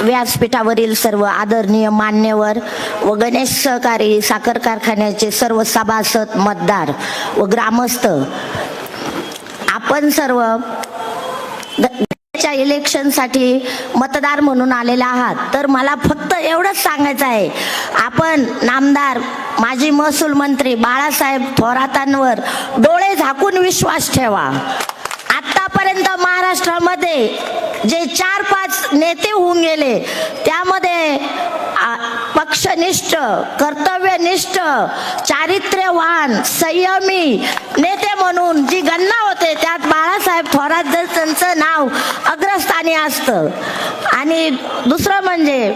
व्यासपीठावरील सर्व आदरणीय मान्यवर व गणेश सहकारी साखर कारखान्याचे सर्व सभासद मतदार व ग्रामस्थ आपण सर्व इलेक्शनसाठी मतदार म्हणून आलेला आहात. तर मला फक्त एवढंच सांगायचं आहे. आपण नामदार माजी महसूल मंत्री बाळासाहेब थोरातांवर डोळे झाकून विश्वास ठेवा. आतापर्यंत महाराष्ट्रामध्ये जे चार पाच नेते होऊन गेले त्यामध्ये आ, पक्षनिष्ठ कर्तव्यनिष्ठ चारित्र्यवान संयमी नेते म्हणून जी गणना होते त्यात बाळासाहेब थोरात जर त्यांचं नाव अग्रस्थानी असतं. आणि दुसरं म्हणजे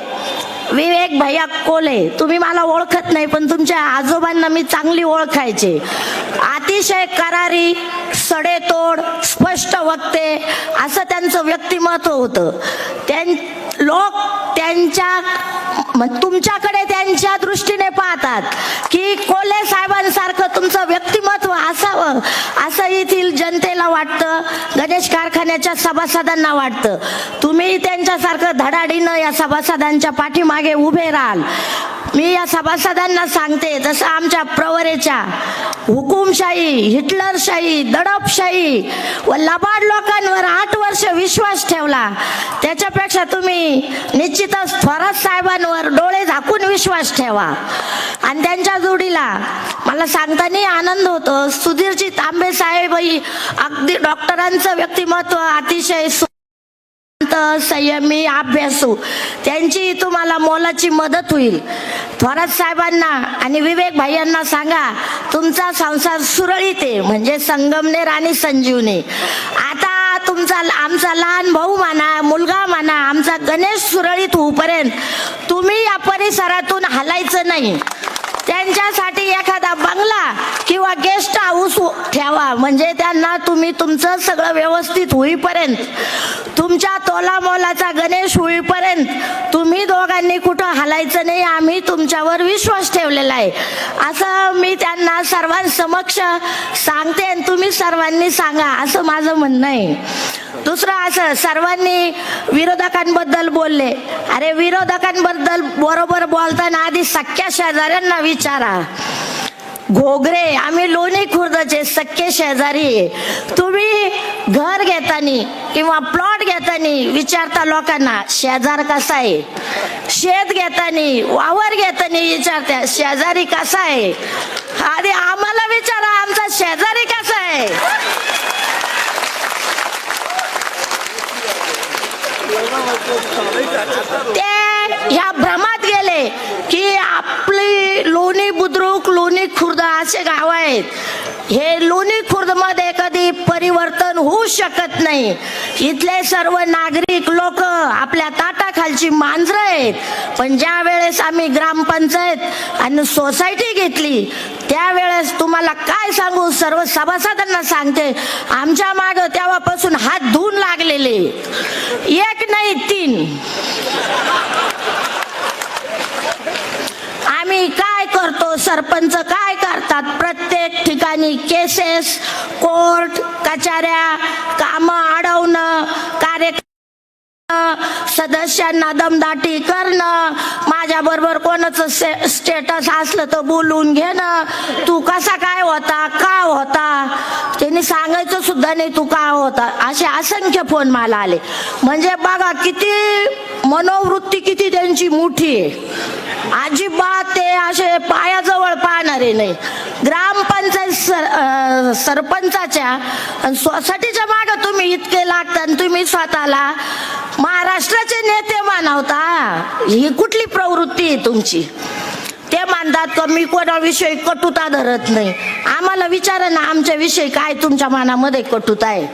विवेक भैया कोले तुम्ही मला ओळखत नाही पण तुमच्या आजोबांना मी चांगली ओळखायचे. अतिशय करारी सडेतोड स्पष्ट वक्ते असं त्यांचं व्यक्तिमत्व होतं. त्यां लोक त्यांच्या तुमच्याकडे त्यांच्या दृष्टीने पाहतात की कोले साहेबांसारखं तुमचं व्यक्तिमत्व असावं असं येथील जनतेला वाटतं गणेश कारखान्याच्या सभासदांना वाटतं. तुम्ही त्यांच्यासारखं धडाडीनं या सभासदांच्या पाठीमागे उभे राहाल. मी या सभासदांना सांगते जसं आमच्या प्रवरेच्या हुकुमशाही हिटलरशाही दडपशाही व लबाड लोकांवर आठ वर्ष विश्वास ठेवला त्याच्यापेक्षा तुम्ही निश्चितच थोरात साहेबांवर डोळे झाकून विश्वास ठेवा. आणि त्यांच्या जोडीला मला सांगताना आनंद होतो सुधीरजी तांबे साहेबही अगदी डॉक्टरांचं व्यक्तिमत्व अतिशय सु- शांत, संयमी अभ्यासू. त्यांची तुम्हाला मोलाची मदत होईल. थोरात साहेबांना आणि विवेक भाईयांना सांगा तुमचा संसार सुरळीत आहे म्हणजे संगमनेर आणि संजीवनी. आता तुमचा आमचा लहान भाऊ म्हणा मुलगा म्हणा आमचा गणेश सुरळीत होऊपर्यंत तुम्ही या परिसरातून हलायचं नाही. त्यांच्यासाठी एक गेस्ट हाऊस ठेवा. म्हणजे त्यांना तुम्ही तुमचं सगळं व्यवस्थित होईपर्यंत तुमच्या तोला मोलाचा गणेश होईपर्यंत तुम्ही दोघांनी कुठं हलायचं नाही आम्ही तुमच्यावर विश्वास ठेवलेला आहे. असं मी त्यांना सर्वांसमक्ष सांगते आणि तुम्ही सर्वांनी सांगा असं माझं म्हणणं आहे. दुसरं असं सर्वांनी विरोधकांबद्दल बोलले. अरे विरोधकांबद्दल बरोबर बोलताना आधी सख्या शेजाऱ्यांना विचारा. घोगरे आम्ही लोणी खुर्दचे सख्खे शेजारी. आहे. तुम्ही घर घेतानी किंवा प्लॉट घेतानी विचारता लोकांना शेजार कसा आहे? शेत घेतानी वावर घेतानी विचारता शेजारी कसा आहे? आधी आम्हाला विचारा आमचा शेजारी कसा आहे? ते ह्या भ्रमात गेले की आपली लोणी बुद्रुक लोणी खुर्द असे गाव आहेत. हे लोणी खुर्दमध्ये कधी परिवर्तन होऊ शकत नाही. इथले सर्व नागरिक लोक आपल्या ताटाखालची मांजरं आहेत. पण ज्या वेळेस आम्ही ग्रामपंचायत आणि सोसायटी घेतली त्यावेळेस तुम्हाला काय सांगू? सर्व सभासदांना सांगते आमच्या माग तेव्हापासून हात धुवून लागलेले. एक नाही तीन. आम्ही का सरपंच काय करतात? प्रत्येक ठिकाणी केसेस कोर्ट कचाऱ्या काम अडवणं कार्यक्रम सदस्यांना दमदाटी करणं माझ्या बरोबर कोणाचं स्टेटस असलं तर बोलून घेणं. तू कसा काय होता? का होता? त्यांनी सांगायचं सुद्धा नाही तू का होता. असे असंख्य फोन मला आले. म्हणजे बघा किती मनोवृत्ती किती त्यांची मोठी आहे. अजिबात ते असे पायाजवळ पाहणारे नाही. ग्रामपंचायत सर सरपंचाच्या आणि सोसायटीच्या मागं तुम्ही इतके लागता आणि तुम्ही स्वतःला महाराष्ट्राचे नेते मानवता. ही कुठली प्रवृत्ती आहे तुमची? ते मानतात का मी कोणाविषयी कटुता धरत नाही? आम्हाला विचारा ना आमच्याविषयी काय तुमच्या मनामध्ये कटुता आहे.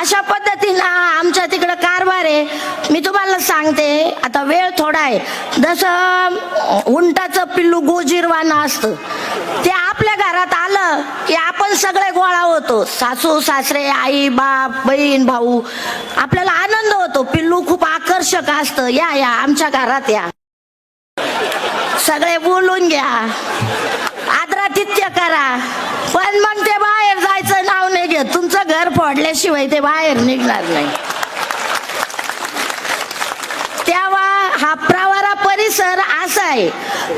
अशा पद्धतीनं आमच्या तिकडं बरोबर आहे. मी तुम्हाला सांगते आता वेळ थोडा आहे. जसं उंटाचं पिल्लू गोजीरवानं असतं ते आपल्या घरात आलं की आपण सगळे गोळा होतो. सासू सासरे आई बाप बहीण भाऊ आपल्याला आनंद होतो. पिल्लू खूप आकर्षक असतं. या या आमच्या घरात या. सगळे बोलून घ्या. आदरातिथ्य करा. पण मग ते बाहेर जायचं नाव नाही घेत. तुमचं घर फोडल्याशिवाय ते बाहेर निघणार नाही. हा प्रवारा परिसर असा आहे.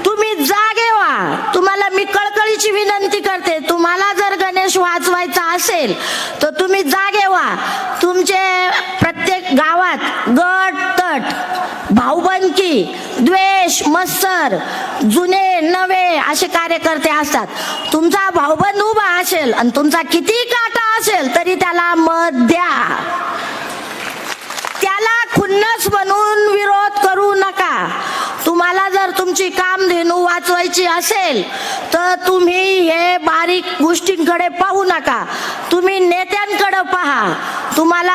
तुम्ही जागे व्हा. तुम्हाला मी कळकळीची विनंती करते. तुम्हाला जर गणेश वाचवायचा असेल तर तुम्ही जागे व्हा. तुमचे प्रत्येक गावात गट तट भाऊबंकी द्वेष मत्सर जुने नवे असे कार्यकर्ते असतात. तुमचा भाऊबंद उभा असेल आणि तुमचा किती काटा असेल तरी त्याला मत द्या. खुन्नस म्हणून विरोध करू नका. तुम्हाला जर तुमची कामधेनू वाचवायची असेल तर तुम्ही हे बारीक गोष्टींकडे पाहू नका. तुम्ही नेत्यांकडे पहा. तुम्हाला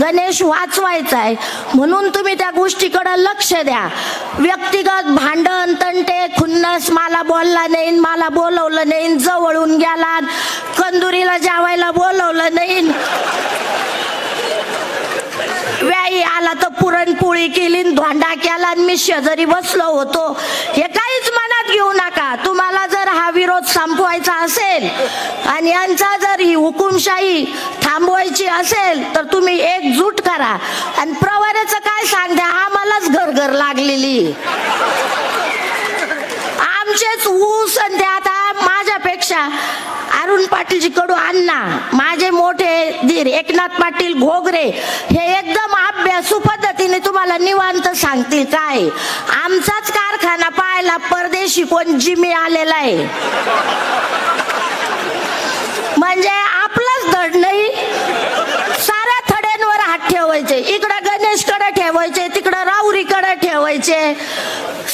गणेश वाचवायचा आहे म्हणून तुम्ही त्या गोष्टीकडे लक्ष द्या. व्यक्तिगत भांडण तंटे खुन्नस मला बोलला नाही मला बोलवलं नाही जवळून गेला कंदुरीला जावायला बोलवलं नाही व्याई आला तर पुरणपोळी केली धोंडा केला आणि मी शेजारी बसलो होतो. हे काहीच मनात घेऊ नका. तुम्हाला जर हा विरोध संपवायचा असेल आणि यांचा जर ही हुकुमशाही थांबवायची असेल तर तुम्ही एकजूट करा. आणि प्रवाराचं काय सांगते? आम्हालाच घर घर लागलेली. आमचेच ऊस आणि ते आता माझ्यापेक्षा अरुण पाटीलजी कडू अण्णा माझे मोठे धीर एकनाथ पाटील घोगरे हे एकदम अभ्यासू पद्धतीने तुम्हाला निवांत सांगतील काय? आमचाच कारखाना पाहायला परदेशी कोण जिमी आलेला आहे. म्हणजे आपलाच धड नाही. साऱ्या थड्यांवर हात ठेवायचे. इकडं गणेशकडे ठेवायचे तिकडं राऊरीकडे ठेवायचे.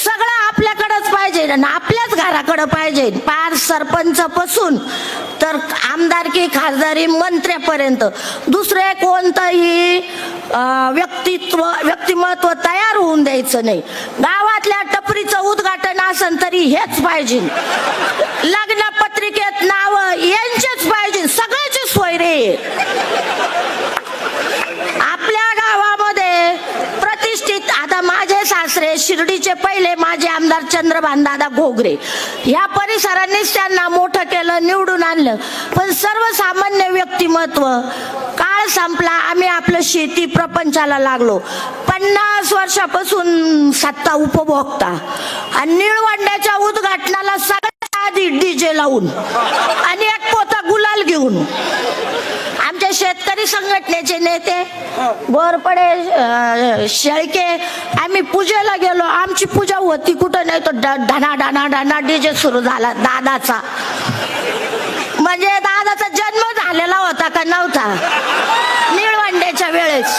सगळं आपल्याकडंच पाहिजे आणि आपल्याच घराकडं पाहिजे. पार सरपंच पासून तर आमदारकी खासदारी मंत्र्यापर्यंत. दुसरे कोणतंही व्यक्तित्व व्यक्तिमत्व तयार होऊन द्यायचं नाही. गावातल्या टपरीचं उद्घाटन असेल तरी हेच पाहिजे. लग्न पत्रिकेत नाव यांचेच पाहिजे सगळ्याची सोय रे आपल्या गावामध्ये प्रतिष्ठित आता माझे शिर्डीचे पहिले माझे आमदार चंद्रभान दादा घोगरे. या परिसरांनीच त्यांना मोठं केलं निवडून आणलं. पण सर्वसामान्य व्यक्तिमत्व काळ संपला आम्ही आपलं शेती प्रपंचाला लागलो. पन्नास वर्षापासून सत्ता उपभोगता आणि निळवंड्याच्या उद्घाटनाला सगळ्यात आधी डीजे लावून आणि एक पोता गुलाल घेऊन. शेतकरी संघटनेचे नेते गोरपडे अं, शेळके आम्ही पूजेला गेलो. आमची पूजा होती कुठं नाही तो ढना ढना ढना डीजे सुरू झाला दादाचा. म्हणजे दादाचा जन्म झालेला होता का नव्हता? निळवंड्याच्या वेळेस.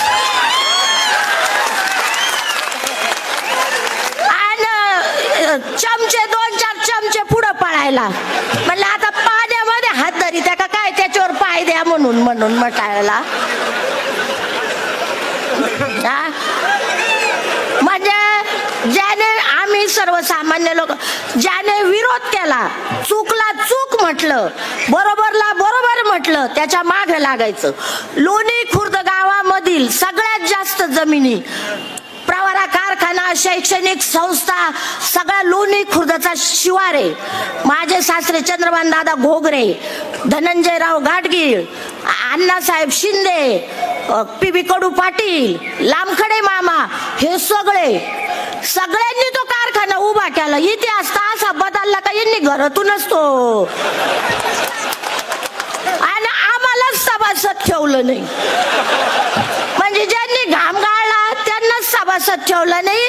चमचे दोन चार चमचे पुढं पळायला. पाय द्या म्हणून म्हणजे ज्याने आम्ही सर्वसामान्य लोक ज्याने विरोध केला चूकला चूक म्हटलं बरोबरला बरोबर म्हटलं त्याच्यामागे लागायचं. लोणी खुर्द गावामधील सगळ्यात जास्त जमिनी कारखाना शैक्षणिक संस्था सगळा लोणी खुर्दचा शिवार. आहे माझे सासरे चंद्रभान दादा घोगरे धनंजयराव घाटगीळ अण्णासाहेब शिंदे पी बी कडू पाटील लामखडे मामा हे सगळे. सगळ्यांनी तो कारखाना उभा केला. इतिहास तर असा बदलला का यांनी घरातूनच तो. आणि आम्हालाच सभासद ठेवलं नाही. म्हणजे ज्यांनी घाम सभासद ठेवलं नाही.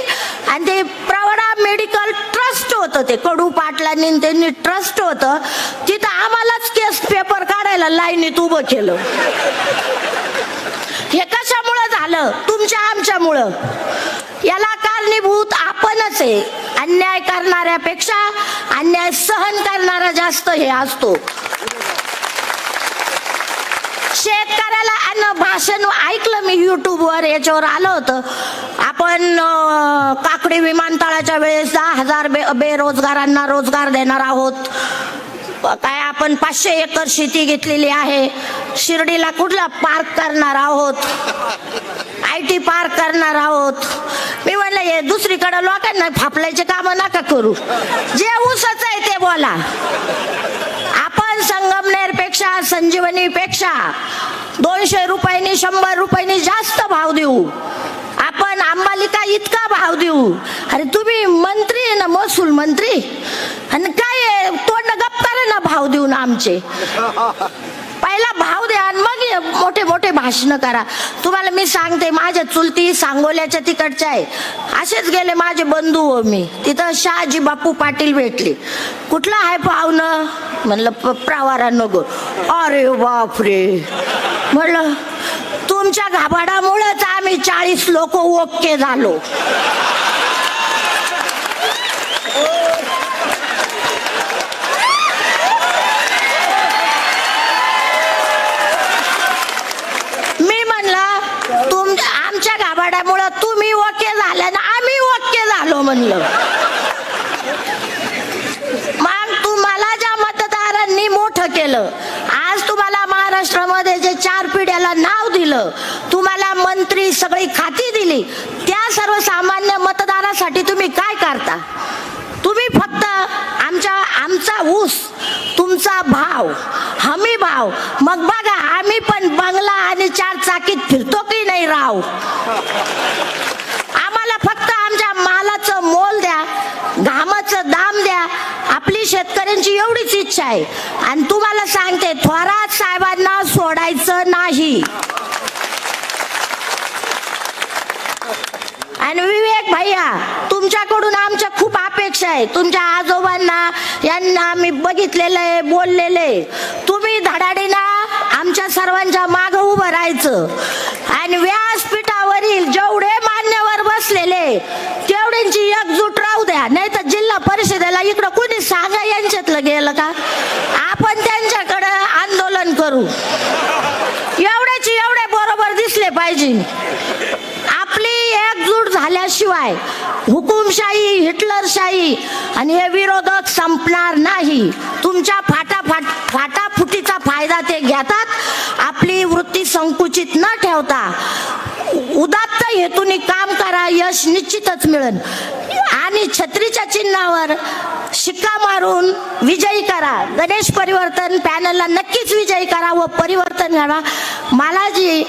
आणि ते प्रवडा मेडिकल ट्रस्ट होतं ते. कडू पाटलांनी त्यांनी ट्रस्ट होतं. तिथं आम्हालाच केस पेपर काढायला लाईनीत उभं केलं. हे कशामुळं झालं? तुमच्या आमच्यामुळं. याला कारणीभूत आपणच आहे. अन्याय करणाऱ्यापेक्षा अन्याय सहन करणारा जास्त हे असतो. शेतकऱ्याला अन्न भाषण ऐकलं मी युट्यूबवर याच्यावर आलं होतं. आपण काकडी विमानतळाच्या वेळेस दहा हजार बे बेरोजगारांना रोजगार देणार आहोत. काय आपण पाचशे एकर शेती घेतलेली आहे. शिर्डीला कुठला पार्क करणार आहोत? आय टी पार्क करणार आहोत. मी म्हणलं हे दुसरीकडे लोकांना फापलायचे कामं नका करू. जे ऊसच आहे ते बोला. आपण संगमनेरपेक्षा संजीवनी पेक्षा दोनशे रुपयांनी शंभर रुपयांनी जास्त भाव देऊ. आपण आंबालिका इतका भाव देऊ. अरे तुम्ही मंत्री आहे ना महसूल मंत्री? आणि काय आहे? तोंड गप्प ना भाव देऊ ना आमचे. पहिला भाव द्या आणि मग मोठे मोठे भाषण करा. तुम्हाला मी सांगते माझ्या चुलती सांगोल्याच्या तिकडच्या आहे. असेच गेले माझे बंधू हो मी. तिथं शहाजी बापू पाटील भेटले. कुठला आहे पाहुणं? म्हणलं प- प्रवारा नगर अरे बापरे. म्हणलं तुमच्या घाबाडामुळेच आम्ही चाळीस लोक ओके झालो मी म्हणलं तुम आमच्या गाभाड्यामुळं तुम्ही ओके झाल्या ना आम्ही ओके झालो म्हणलं. मग तुम्हाला ज्या मतदारांनी मोठं केलं आज तुम्हाला महाराष्ट्रामध्ये जे चार पिढ्याला नाव दिलं तुम्हाला मंत्री सगळी खाती दिली त्या सर्वसामान्य मतदारासाठी तुम्ही काय करता? तुम्ही फक्त आमच्या आमचा ऊस तुमचा भाव हमी भाव. मग बघा आम्ही पण बंगला आणि चार चाकीत नाही राव आम्हाला फक्त आमच्या मालाचं मोल द्या घामाचं दाम द्या. आपली शेतकऱ्यांची एवढीच इच्छा आहे. आणि तुम्हाला सांगते थोरात साहेबांना सोडायचं नाही. आणि विवेक भैया तुमच्याकडून आमच्या खूप अपेक्षा आहे. तुमच्या आजोबांना यांना आम्ही बघितलेलं आहे बोललेलं आहे. तुम्ही धडाडीना आमच्या सर्वांच्या माग उभं राहायचं. आणि व्यासपीठावरील जेवढे मान्यवर बसलेले तेवढ्यांची एकजूट राहू द्या. नाही तर जिल्हा परिषदेला इकडं कुणी सांगा यांच्यातलं गेलं का? आपण त्यांच्याकडं आंदोलन करू. एवढ्याची एवढे बरोबर दिसले पाहिजे. आपली एकजूट झाल्याशिवाय हुकुमशाही हिटलरशाही आणि हे विरोधक संपणार नाही. तुमच्या फाटा फाट फाटाफुटीचा फायदा ते घेतात. आपली वृत्ती संकुचित न ठेवता उदात्त हेतूने काम करा यश निश्चितच मिळेल. आणि छत्रीच्या चिन्हावर शिक्का मारून विजयी करा. गणेश परिवर्तन पॅनलला नक्कीच विजयी करा व परिवर्तन घ्यावा मला जी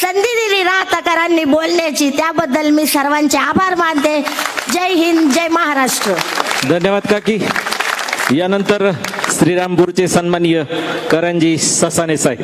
संधी दिली राहतकरांनी बोलण्याची. त्याबद्दल मी सर्वांचे आभार मानते. जय हिंद जय महाराष्ट्र. धन्यवाद काकी. यानंतर श्रीरामपूरचे सन्माननीय करंजी ससाने साहेब.